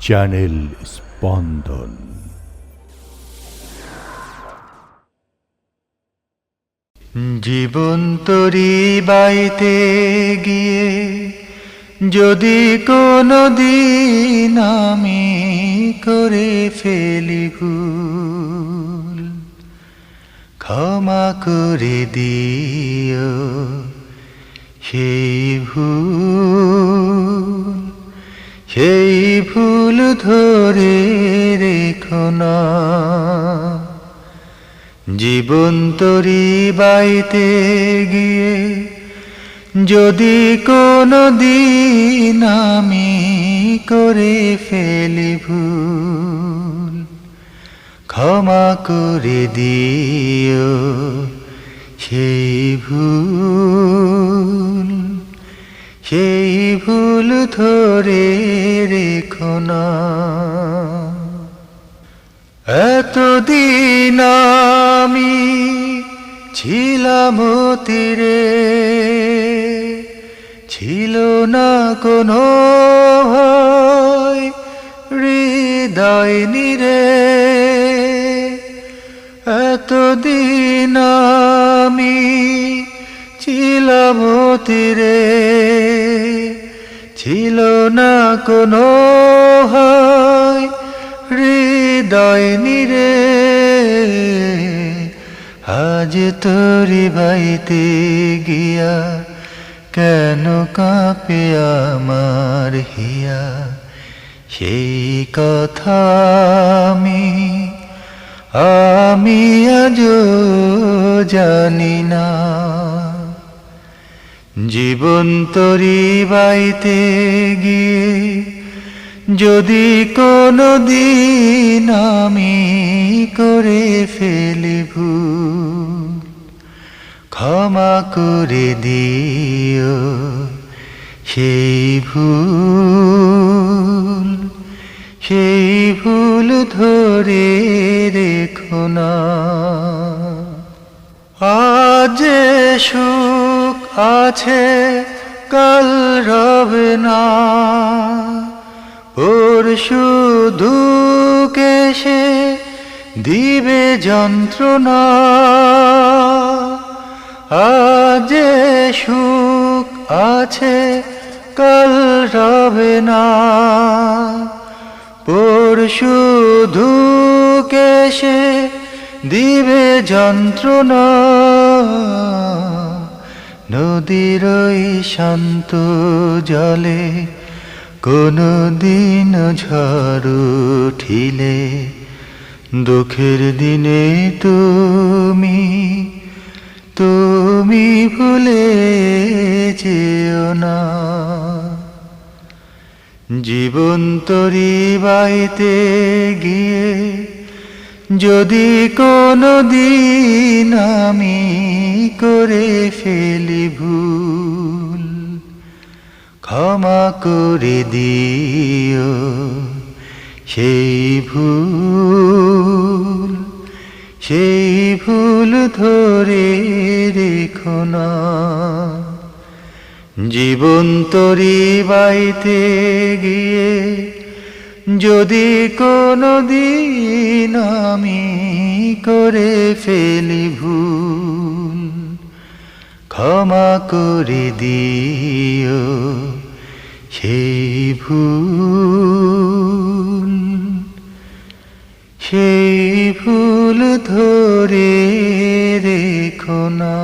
Channel স্পন্দন জীবন তরি বাইতে গিয়ে যদি কোনো দিন আমি করে ফেলি ভুল, ক্ষমা করে দিও সেই ভুল। সেই ভুল ধরে রেখো না। জীবন তরি বাইতে গিয়ে যদি কোনো দিন আমি করে ফেলি ভুল, ক্ষমা করে দিও সেই ভুল, সেই ভুল ধরে রেখো না। এতদিন আমি ছিলাম তীরে ছিল না কোনো হৃদয় নিরে। এতদিন আমি ছিলাম তীরে ছিল না কোনো হয়, হৃদয় নিরে। আজ তোরি বাইতে গিয়া কেন কাঁপে আমার হিয়া? সেই কথা আমি আমি আজ জানি না। জীবন তরি বাইতে গিয়ে যদি কোনো দিন আমি করে ফেলি ভুল ক্ষমা করে দিও সেই ভুল সেই ভুল ধরে রেখো না। আজ সুখ আছে কাল রবে না পরশু সে দিবে যন্ত্রণা। আজ সুখ আছে কাল রবে না পরশু সে দিবে যন্ত্রণা। নদীর শান্ত জলে কোনো দিন ঝড় উঠিলে। দুঃখের দিনে তুমি তুমি ভুলে যেও না। জীবন তরি বাইতে গিয়ে যদি কোনো দিন আমি করে ফেলি ক্ষমা করে দিও সেই ভুল সেই ভুল ধরে রেখো না। জীবন তরি বাইতে গিয়ে যদি কোনো দিন আমি করে ফেলি ভুল, ক্ষমা করে দিও। সেই ভুল হে ভুল ধরে রেখো না।